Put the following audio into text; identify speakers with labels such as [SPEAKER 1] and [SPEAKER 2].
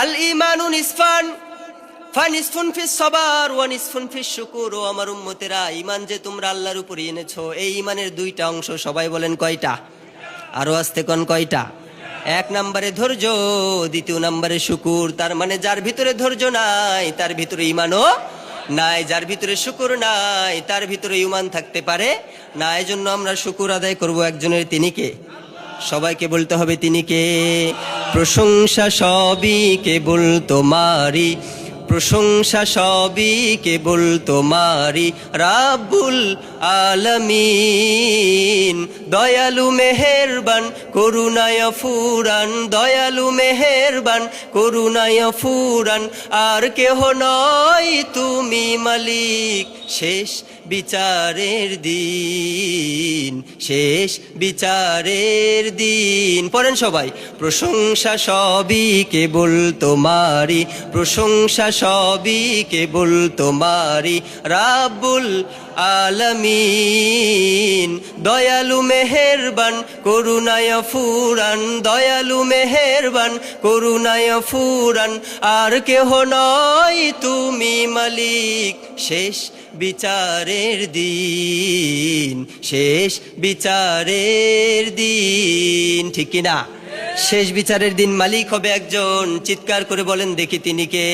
[SPEAKER 1] আল ইমানু নিসফান সবার শুকুর। ও আমার ইমান যে উপরে এনেছো, এই ইমানের দুইটা অংশ সবাই বলেন কয়টা? কয়টা? এক ধৈর্য, দ্বিতীয় শুকুর। তার মানে যার ভিতরে ধৈর্য নাই, তার ভিতরে ইমানও নাই। যার ভিতরে শুকুর নাই, তার ভিতরে ইমান থাকতে পারে না। এই জন্য আমরা শুকুর আদায় করব একজনের তিনি কে? সবাইকে বলতে হবে তিনি কে? প্রশংসা সবই কেবল তোমারি প্রশংসা সবই কেবল তোমারি রাবুল আলামিন। দয়ালু মেহেরবান, করুণায় ফুরান দয়ালু মেহেরবান, করুণায় ফুরান আর কেহ নয় তুমি মালিক। শেষ বিচারের দিন, শেষ বিচারের দিন। পড়েন সবাই, প্রশংসা সবই কেবল তোমারি প্রশংসা সবই কেবল তোমারি রাবুল আলামিন, দয়ালু মেহেরবান, করুণায় ফুরান, দয়ালু মেহেরবান, করুণায় ফুরান, আর কেহ নয় তুমি মালিক। শেষ বিচারের দিন, শেষ বিচারের দিন, ঠিক কিনা শেষ বিচারের দিন মালিক হবে একজন, চিৎকার করে বলেন, দেখি তিনি কে?